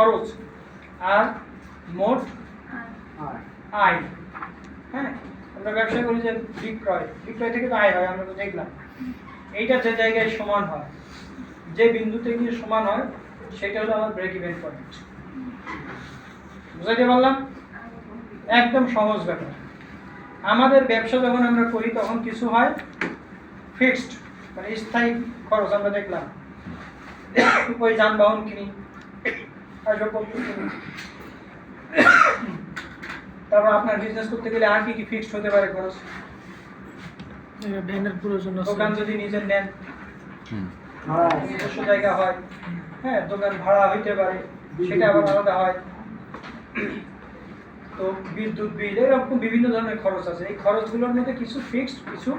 খরচ। আর মোট আয়। হ্যাঁ আমরা ব্যবসা করি যে বিক্রয়। বিক্রয় থেকে তো আয় হয়, আমরা তো দেখলাম। এইটা যে জায়গায় সমান হয়, যে বিন্দুতে গিয়ে সমান হয়, সেটা হলো আমার ব্রেক ইভেন পয়েন্ট বুঝাইতে পারলাম? একদম সহজ ব্যাপার। আমাদের ব্যবসা যখন আমরা করি, তখন কিছু হয় ফিক্সড মানে স্থায়ী খরচ, আমরা দেখলাম। ওই যানবাহন কিনি তারপর আপনার বিজনেস করতে গেলে আর কি কি ফিক্সড হতে পারে খরচ? ভ্যানের প্রয়োজন আছে। দোকান যদি নিজের নেন। ভাড়া নিজস্ব জায়গা হয়। হ্যাঁ দোকান ভাড়া হইতে পারে। সেটা আবার আলাদা হয়। তো বিদ্যুৎ বিল এরকম বিভিন্ন ধরনের খরচ আছে। এই খরচগুলোর মধ্যে কিছু ফিক্সড কিছু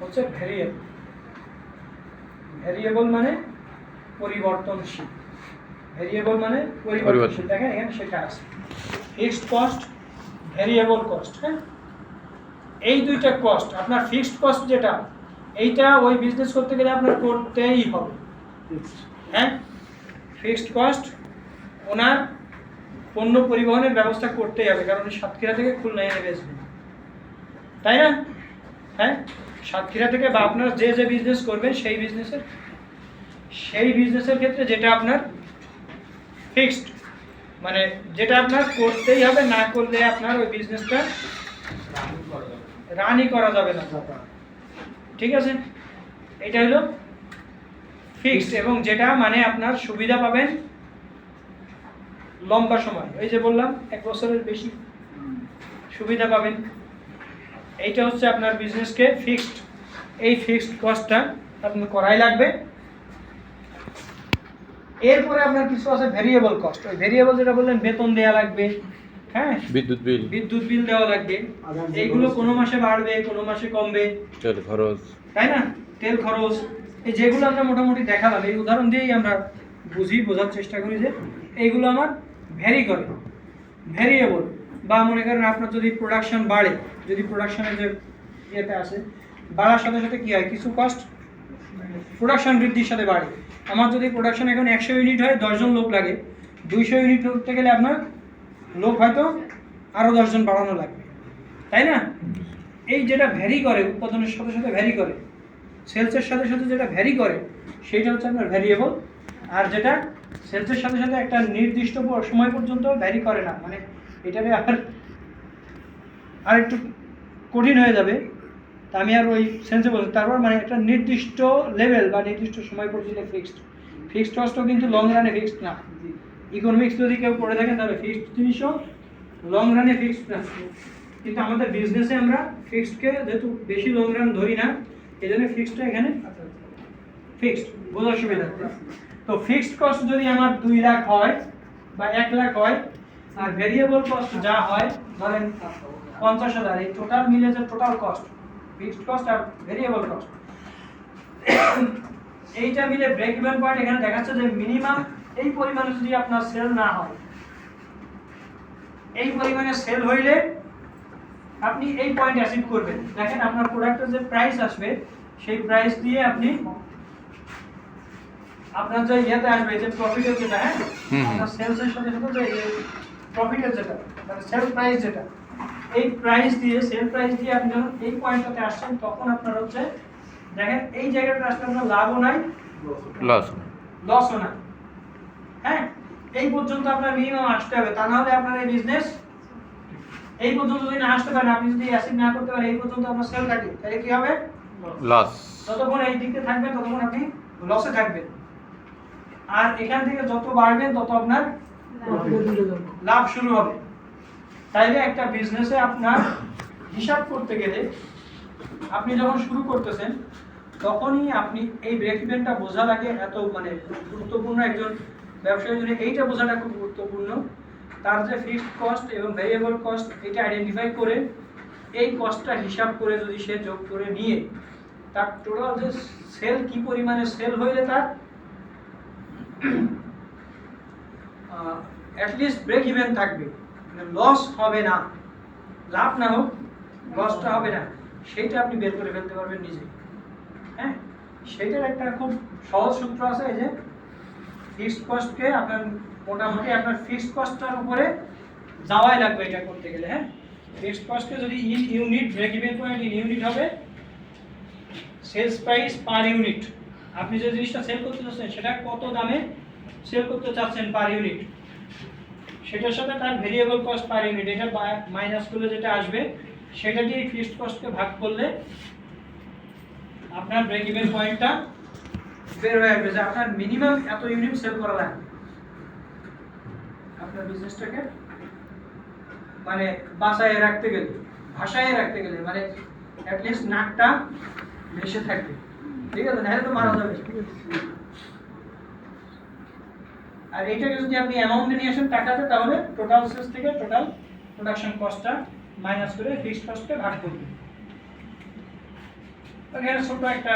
হচ্ছে ভ্যারিয়েবল ভ্যারিয়েবল মানে পরিবর্তনশীল। ভ্যারিয়েবল মানে পরিবর্তনশীল দেখেন এখানে সেটা আছে। ফিক্সড কস্ট ভ্যারিয়েবল কস্ট হ্যাঁ? এই দুইটা কস্ট আপনার ফিক্সড কস্ট যেটা এইটা ওই বিজনেস করতে গেলে আপনার করতেই হবে। হ্যাঁ? ফিক্সড কস্ট ওনার পণ্য পরিবহনের ব্যবস্থা করতেই হবে কারণ সাতক্ষীরা থেকে খুলনা এনে বেচবেন। তাই না? হ্যাঁ? সাতক্ষীরা থেকে বা আপনার যে যে বিজনেস করবেন সেই বিজনেসের সেই বিজনেসের ক্ষেত্রে যেটা আপনার ফিক্সড মানে যেটা আপনার করতেই হবে, না করলে আপনার ওই বিজনেসটা রানই করা যাবে না। ঠিক আছে? এটা হলো ফিক্সড এবং যেটা মানে আপনার সুবিধা পাবেন লম্বা সময়। ওই যে বললাম, এক বছরের বেশি সুবিধা পাবেন। এইটা হচ্ছে আপনার বিজনেসকে ফিক্সড এই ফিক্সড কস্টটা আপনার করাই লাগবে। এরপরে আপনার কিছু আছে ভেরিয়েবল কস্ট ওই ভেরিয়েবল যেটা বললেন বেতন দেওয়া লাগবে হ্যাঁ? বিদ্যুৎ বিল। বিদ্যুৎ বিল দেওয়া লাগবে। এইগুলো কোনো মাসে বাড়বে কোনো মাসে কমবে। তেল খরচ। তাই না? তেল খরচ। এই যেগুলো আমরা মোটামুটি দেখালাম এই উদাহরণ দিয়েই আমরা বুঝি বোঝার চেষ্টা করি যে এইগুলো আমার ভ্যারি করে। ভ্যারিয়েবল বা মনে করেন আপনার যদি প্রোডাকশন বাড়ে যদি প্রোডাকশনের যে ইয়েতে আসে বাড়ার সাথে সাথে কী হয়? কিছু কস্ট প্রোডাকশন বৃদ্ধির সাথে বাড়ে। আমার যদি প্রোডাকশন এখন একশো ইউনিট হয়, দশজন লোক লাগে। দুইশো ইউনিট করতে গেলে আপনার লোক হয়তো আরও দশজন বাড়ানো লাগবে। তাই না? এই যেটা ভ্যারি করে, উৎপাদনের সাথে সাথে ভ্যারি করে সেলসের সাথে সাথে যেটা ভ্যারি করে, সেইটা হচ্ছে আপনার ভ্যারিয়েবল আর যেটা সেলসের সাথে সাথে একটা নির্দিষ্ট সময় পর্যন্ত ভ্যারি করে না। মানে এটারে আর আর একটু কঠিন হয়ে যাবে। তা আমি আর ওই সেন্সে বলছি তারপর মানে একটা নির্দিষ্ট লেভেল বা নির্দিষ্ট সময় পর্যন্ত ফিক্সড ফিক্সড কস্টও কিন্তু লং রানে ফিক্সড না। ইকোনমিক্স যদি কেউ পড়ে থাকেন, তাহলে ফিক্সড জিনিসও লং রানে ফিক্সড না। কিন্তু আমাদের বিজনেসে আমরা ফিক্সডকে যেহেতু বেশি লং রান ধরি না এই জন্য ফিক্সডটা এখানে ফিক্সড বোঝার সুবিধা। তো ফিক্সড কস্ট যদি আমার দুই লাখ হয় বা এক লাখ হয়, আর ভেরিয়েবল কস্ট যা হয়, ধরেন পঞ্চাশ হাজার, এই টোটাল মিলে যে টোটাল কস্ট ফিক্সড কস্ট আর ভেরিয়েবল কস্ট এইটা মিলে ব্রেক ইভেন পয়েন্ট এখানে দেখাচ্ছে যে মিনিমাম এই পরিমাণে যদি আপনার সেল না হয় এই পরিমাণে সেল হইলে আপনি এই পয়েন্ট অ্যাচিভ করবেন। দেখেন আপনার প্রোডাক্টের যে প্রাইস আসবে সেই প্রাইস দিয়ে আপনি আপনার যে ইয়েতে আসবে যে প্রফিটের যেটা হ্যাঁ। আপনার সেলসের সাথে সাথে যে প্রফিটের যেটা মানে সেল প্রাইস যেটা এই প্রাইস দিয়ে সেল প্রাইস দিয়ে আপনি যখন এই পয়েন্টটাতে আসছেন তখন আপনার হচ্ছে দেখেন এই জায়গাটা আসলে আপনার লাভও নাই লস লসও নাই। হ্যাঁ? এই পর্যন্ত আপনার মিনিমাম আসতে হবে। তা না হলে আপনার এই বিজনেস এই পর্যন্ত যদি না আসতে পারেন আপনি যদি অ্যাসিড না করতে পারেন এই পর্যন্ত আপনার সেল থাকে তাহলে কি হবে? লস যতক্ষণ এই দিকে থাকবেন ততক্ষণ আপনি লসে থাকবেন। আর এখান থেকে যত বাড়বেন তত আপনার লাভ শুরু হবে। তাইলে একটা বিজনেসে আপনার হিসাব করতে গেলে আপনি যখন শুরু করতেছেন, তখনই আপনি এই ব্রেক ইভেনটা বোঝা লাগে এত মানে গুরুত্বপূর্ণ একজন ব্যবসায়ীর জন্য। এইটা বোঝাটা খুব গুরুত্বপূর্ণ। তার যে ফিক্সড কস্ট এবং ভেরিয়েবল কস্ট এটা আইডেন্টিফাই করে এই কস্টটা হিসাব করে যদি সে যোগ করে নিয়ে তার টোটাল যে সেল কি পরিমাণে সেল হইলে তার অ্যাটলিস্ট ব্রেক ইভেন থাকবে। লস হবে না। লাভ না হোক লসটা হবে না। সেইটা আপনি বের করে ফেলতে পারবেন নিজে। হ্যাঁ? সেইটার একটা খুব সহজ সূত্র আছে এই যে ফিক্সড কস্টকে আপনার মোটামুটি আপনার ফিক্সড কস্টটার উপরে যাওয়াই লাগবে এটা করতে গেলে হ্যাঁ? ফিক্সড কস্টকে যদি in unit break even point in unit হবে সেলস প্রাইস পার ইউনিট আপনি যে জিনিসটা সেল করতে চাচ্ছেন, সেটা কত দামে সেল করতে চাচ্ছেন পার ইউনিট সেটার সাথে তার ভেরিয়েবল কস্ট পার ইউনিট এটা মাইনাস করলে যেটা আসবে, সেটা দিয়ে ফিক্সড কস্টকে ভাগ করলে আপনার ব্রেক ইভেন পয়েন্টটা বের হয়ে আসবে যে আপনার মিনিমাম এত ইউনিট সেল করা লাগবে। আপনার বিজনেসটাকে মানে বাঁচায় রাখতে গেলে, ভাষায় রাখতে গেলে মানে অ্যাটলিস্ট নাকটা ভেসে থাকবে। ঠিক আছে? নাহলে তো মারা যাবে। আর এটাকে যদি আপনি অ্যামাউন্টে নিয়ে আসেন টাকাতে তাহলে টোটাল সেলস থেকে টোটাল প্রোডাকশন কস্টটা মাইনাস করে ফিক্সড কস্টকে ভাগ করবেন। এখানে ছোট একটা